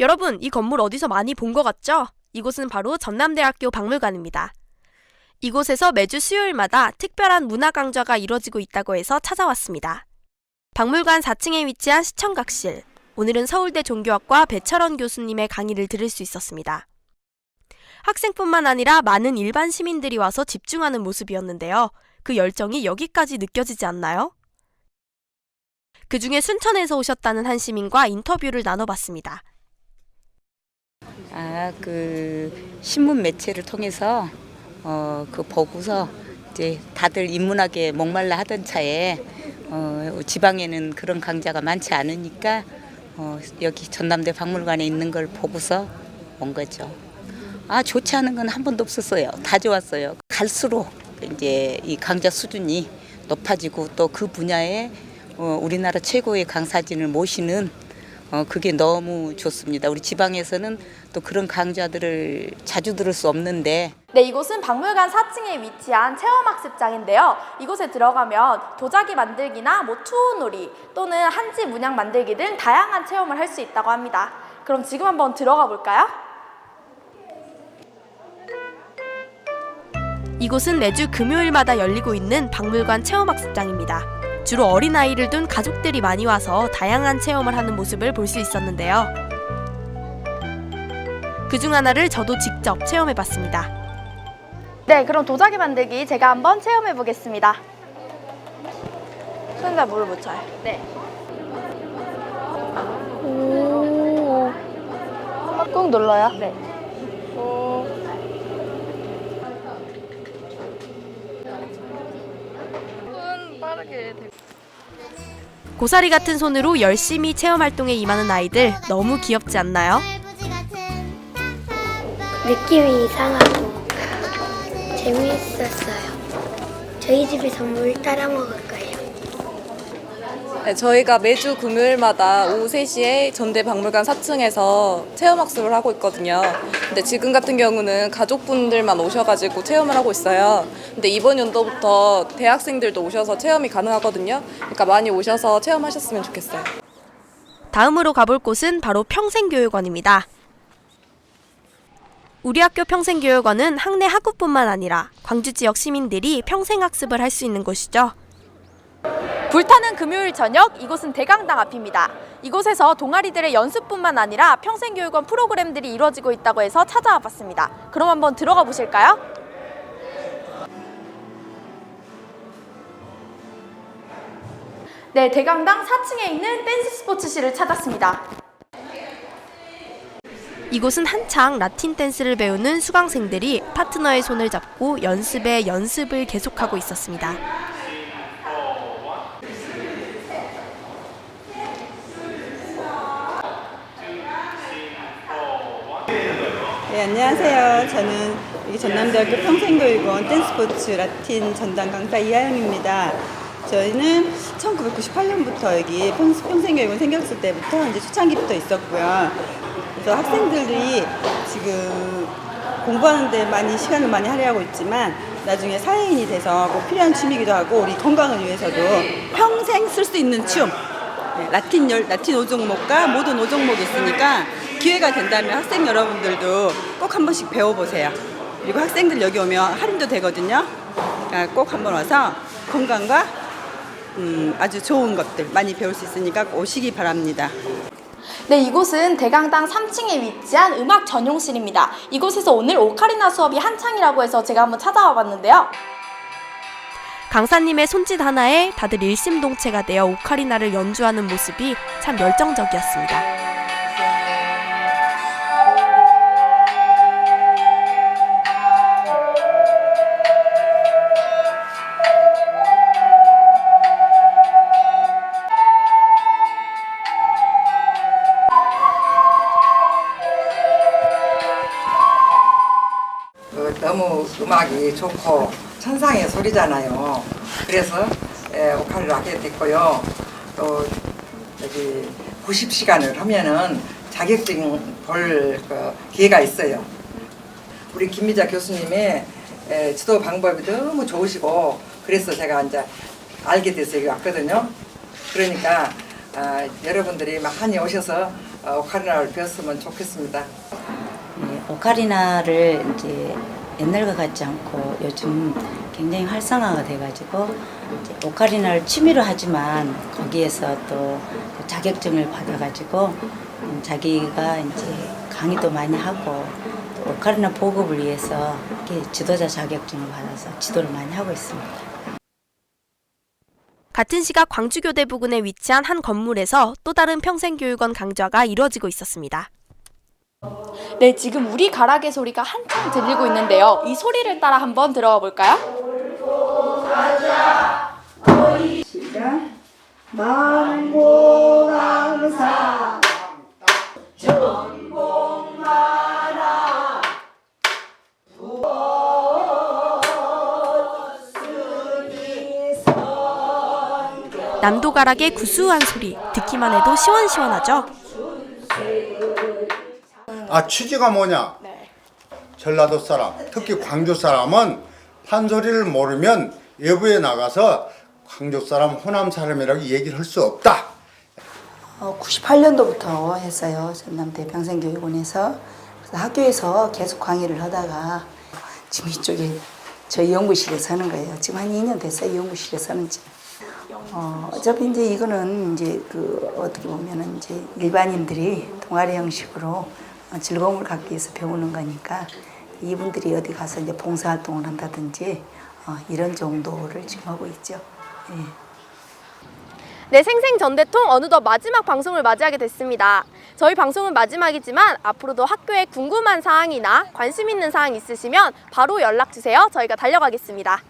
여러분, 이 건물 어디서 많이 본 것 같죠? 이곳은 바로 전남대학교 박물관입니다. 이곳에서 매주 수요일마다 특별한 문화 강좌가 이뤄지고 있다고 해서 찾아왔습니다. 박물관 4층에 위치한 시청각실. 오늘은 서울대 종교학과 배철원 교수님의 강의를 들을 수 있었습니다. 학생뿐만 아니라 많은 일반 시민들이 와서 집중하는 모습이었는데요. 그 열정이 여기까지 느껴지지 않나요? 그 중에 순천에서 오셨다는 한 시민과 인터뷰를 나눠봤습니다. 아, 그 신문 매체를 통해서 어, 그 보고서 이제 다들 인문학에 목말라 하던 차에 어, 지방에는 그런 강좌가 많지 않으니까 어, 여기 전남대 박물관에 있는 걸 보고서 온 거죠. 아, 좋지 않은 건 한 번도 없었어요. 다 좋았어요. 갈수록 이제 이 강좌 수준이 높아지고 또 그 분야에 어, 우리나라 최고의 강사진을 모시는 어, 그게 너무 좋습니다. 우리 지방에서는 또 그런 강좌들을 자주 들을 수 없는데 네, 이곳은 박물관 4층에 위치한 체험학습장인데요. 이곳에 들어가면 도자기 만들기나 뭐 투우놀이 또는 한지 문양 만들기 등 다양한 체험을 할 수 있다고 합니다. 그럼 지금 한번 들어가 볼까요? 이곳은 매주 금요일마다 열리고 있는 박물관 체험학습장입니다. 주로 어린아이를 둔 가족들이 많이 와서 다양한 체험을 하는 모습을 볼 수 있었는데요. 그 중 하나를 저도 직접 체험해 봤습니다. 네, 그럼 도자기 만들기 제가 한번 체험해 보겠습니다. 손에다 물을 묻혀요. 네. 오. 꾹 눌러요? 네. 고 사리 같은 손으로 열심히 체험 활동에 임하는 아이들 너무 귀엽지 않나요? 느낌이 이상하고 재미있었어요. 저희 집에서 물 따라 먹을 거예요. 네, 저희가 매주 금요일마다 오후 3시에 전대 박물관 4층에서 체험학습을 하고 있거든요. 근데 지금 같은 경우는 가족분들만 오셔가지고 체험을 하고 있어요. 근데 이번 연도부터 대학생들도 오셔서 체험이 가능하거든요. 그러니까 많이 오셔서 체험하셨으면 좋겠어요. 다음으로 가볼 곳은 바로 평생교육원입니다. 우리 학교 평생교육원은 학내 학우뿐만 아니라 광주 지역 시민들이 평생학습을 할 수 있는 곳이죠. 불타는 금요일 저녁 이곳은 대강당 앞입니다. 이곳에서 동아리들의 연습뿐만 아니라 평생교육원 프로그램들이 이루어지고 있다고 해서 찾아와 봤습니다. 그럼 한번 들어가 보실까요? 네, 대강당 4층에 있는 댄스 스포츠실을 찾았습니다. 이곳은 한창 라틴 댄스를 배우는 수강생들이 파트너의 손을 잡고 연습에 연습을 계속하고 있었습니다. 네, 안녕하세요. 저는 전남대학교 평생교육원 댄스포츠 라틴 전담 강사 이하영입니다. 저희는 1998년부터 여기 평- 평생교육원 생겼을 때부터 이제 초창기부터 있었고요. 그래서 학생들이 지금 공부하는데 많이 시간을 많이 할애하고 있지만 나중에 사회인이 돼서 꼭 필요한 취미이기도 하고 우리 건강을 위해서도 평생 쓸 수 있는 춤 네, 라틴 열, 라틴 5종목과 모든 5종목이 있으니까 기회가 된다면 학생 여러분들도 꼭 한 번씩 배워보세요. 그리고 학생들 여기 오면 할인도 되거든요. 그러니까 꼭 한번 와서 건강과 음, 아주 좋은 것들 많이 배울 수 있으니까 꼭 오시기 바랍니다. 네, 이곳은 대강당 3층에 위치한 음악 전용실입니다. 이곳에서 오늘 오카리나 수업이 한창이라고 해서 제가 한번 찾아와 봤는데요. 강사님의 손짓 하나에 다들 일심동체가 되어 오카리나를 연주하는 모습이 참 열정적이었습니다. 음악이 좋고 천상의 소리잖아요. 그래서 에, 오카를 하게 됐고요. 또 여기 90시간을 하면은 자격증 볼 그 기회가 있어요. 우리 김미자 교수님의 에, 지도 방법이 너무 좋으시고 그래서 제가 이제 알게 돼서 여기 왔거든요. 그러니까 아, 여러분들이 많이 오셔서 어, 오카리나를 배웠으면 좋겠습니다. 예, 오카리나를 이제 옛날과 같지 않고 요즘 굉장히 활성화가 돼가지고 오카리나를 취미로 하지만 거기에서 또 자격증을 받아가지고 음, 자기가 이제 강의도 많이 하고 또 오카리나 보급을 위해서 이렇게 지도자 자격증을 받아서 지도를 많이 하고 있습니다. 같은 시각 광주교대 부근에 위치한 한 건물에서 또 다른 평생교육원 강좌가 이뤄지고 있었습니다. 네, 지금 우리 가락의 소리가 한창 들리고 있는데요. 이 소리를 따라 한번 들어가 볼까요? 남도가락의 구수한 소리 듣기만 해도 시원시원하죠. 아 취지가 뭐냐? 전라도 사람, 특히 광주 사람은 판소리를 모르면 외부에 나가서 광주 사람, 호남 사람이라고 얘기를 할 수 없다. 어, 98년도부터 했어요. 전남대 평생교육원에서. 그래서 학교에서 계속 강의를 하다가 지금 이쪽에 저희 연구실에 서는 거예요. 지금 한 2년 됐어요. 연구실에 서는 지. 어, 어차피 이제 이거는 이제 그 어떻게 보면은 이제 일반인들이 동아리 형식으로 어, 즐거움을 갖기 위해서 배우는 거니까 이분들이 어디 가서 이제 봉사활동을 한다든지 어, 이런 정도를 지금 하고 있죠. 예. 네, 생생 전대통 어느덧 마지막 방송을 맞이하게 됐습니다. 저희 방송은 마지막이지만 앞으로도 학교에 궁금한 사항이나 관심 있는 사항 있으시면 바로 연락 주세요. 저희가 달려가겠습니다.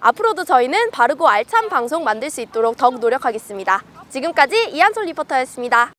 앞으로도 저희는 바르고 알찬 방송 만들 수 있도록 더욱 노력하겠습니다. 지금까지 이한솔 리포터였습니다.